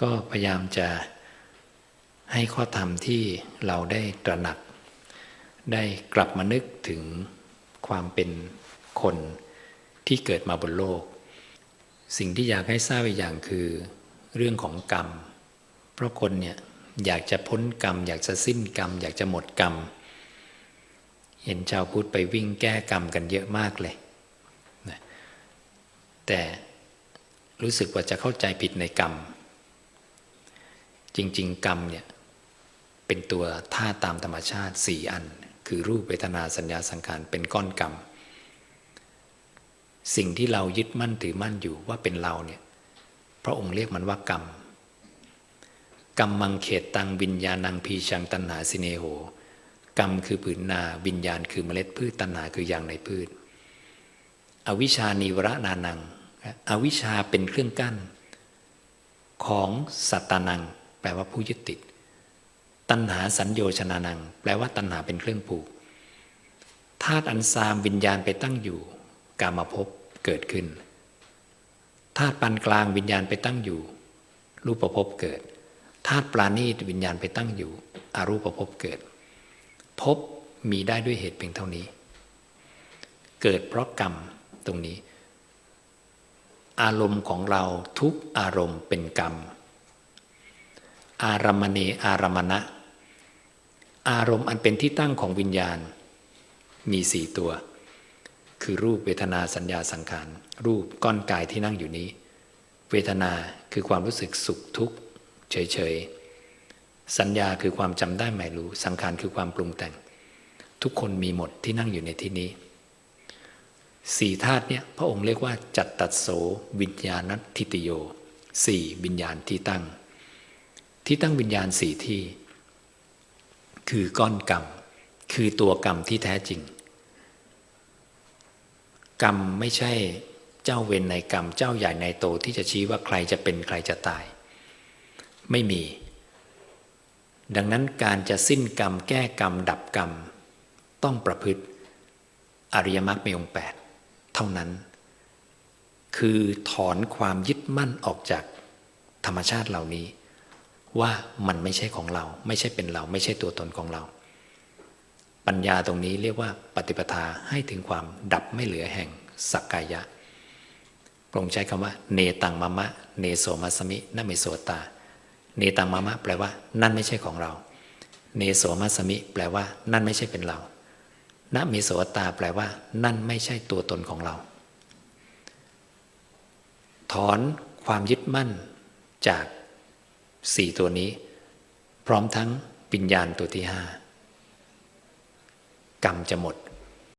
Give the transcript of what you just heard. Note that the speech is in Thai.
ก็พยายามจะให้ข้อธรรมที่เราได้ตระหนัก ได้กลับมานึกถึงความเป็นคนที่เกิดมาบนโลก สิ่งที่อยากให้ทราบอีกอย่างคือเรื่องของกรรม เพราะคนเนี่ยอยากจะพ้นกรรม อยากจะสิ้นกรรม อยากจะหมดกรรม เห็นชาวพุทธไปวิ่งแก้กรรมกันเยอะมากเลยแต่รู้สึกว่าจะเข้าใจผิดในกรรม จริง ๆ กรรมเนี่ยเป็นตัวท่าตามธรรมชาติสี่อัน คือรูปเวทนาสัญญาสังขารเป็นก้อนกรรม สิ่งที่เรายึดมั่นถือมั่นอยู่ว่าเป็นเราเนี่ยพระองค์เรียกมันว่ากรรมกรรมมังเขตตังวิญญาณังพีชังตัณหาสิเนโห กรรมคือผืนนาวิญญาณคือเมล็ดพืชตัณหาคือยางในพืช อวิชานิวรนานัง อวิชาเป็นเครื่องกั้น ของสัตตานัง ลว่าผู้ยึดติด ตัณหาสัญโยชนานัง แปลว่าตัณหาเป็นเครื่องผูกธาตุอันซามวิญญาณไปตั้งอยู่ กามาภพเกิดขึ้นธาตุปานกลางวิญญาณไปตั้งอยู่ รูปภพเกิดธาตุปราณีตวิญญาณไปตั้งอยู่ อรูปภพเกิดภพมีได้ด้วยเหตุเพียงเท่านี้ เกิดเพราะกรรมตรงนี้ อารมณ์ของเราทุกอารมณ์เป็นกรรม อารมณีอารมณะ อารมณ์อันเป็นที่ตั้งของวิญญาณ มีสี่ตัว คือรูปเวทนาสัญญาสังขารรูปก้อนกายที่นั่งอยู่นี้ เวทนาคือความรู้สึกสุขทุกข์เฉยๆ สัญญาคือความจำได้หมายรู้สังขารคือความปรุงแต่ง ทุกคนมีหมดที่นั่งอยู่ในที่นี้สี่ธาตุเนี่ยพระองค์เรียกว่าจัตตัดโสวิญญาณทิติโยสี่วิญญาณที่ตั้ง ที่ตั้งวิญญาณสี่ที่ คือก้อนกรรม คือตัวกรรมที่แท้จริง กรรมไม่ใช่เจ้าเวรในกรรม เจ้าใหญ่ในโตที่จะชี้ว่าใครจะเป็นใครจะตาย ไม่มี ดังนั้นการจะสิ้นกรรม แก้กรรม ดับกรรม ต้องประพฤติอริยมรรคมีองค์แปดเท่านั้น คือถอนความยึดมั่นออกจากธรรมชาติเหล่านี้ ว่ามันไม่ใช่ของเรา ไม่ใช่เป็นเรา ไม่ใช่ตัวตนของเรา ปัญญาตรงนี้เรียกว่าปฏิปทาให้ถึงความดับไม่เหลือแห่งสักกายะพระองค์ใช้คำว่า เนตังมะมะ เนโสมัสมินเมโสตา เนตังมะมะ แปลว่า นั่นไม่ใช่ของเรา เนโสมัสมิ แปลว่า นั่นไม่ใช่เป็นเราณเมโสตา แปลว่า นั่นไม่ใช่ตัวตนของเรา ถอนความยึดมั่นจาก สี่ตัวนี้ พร้อมทั้งปิญญาณตัวที่ห้ากรรมจะหมด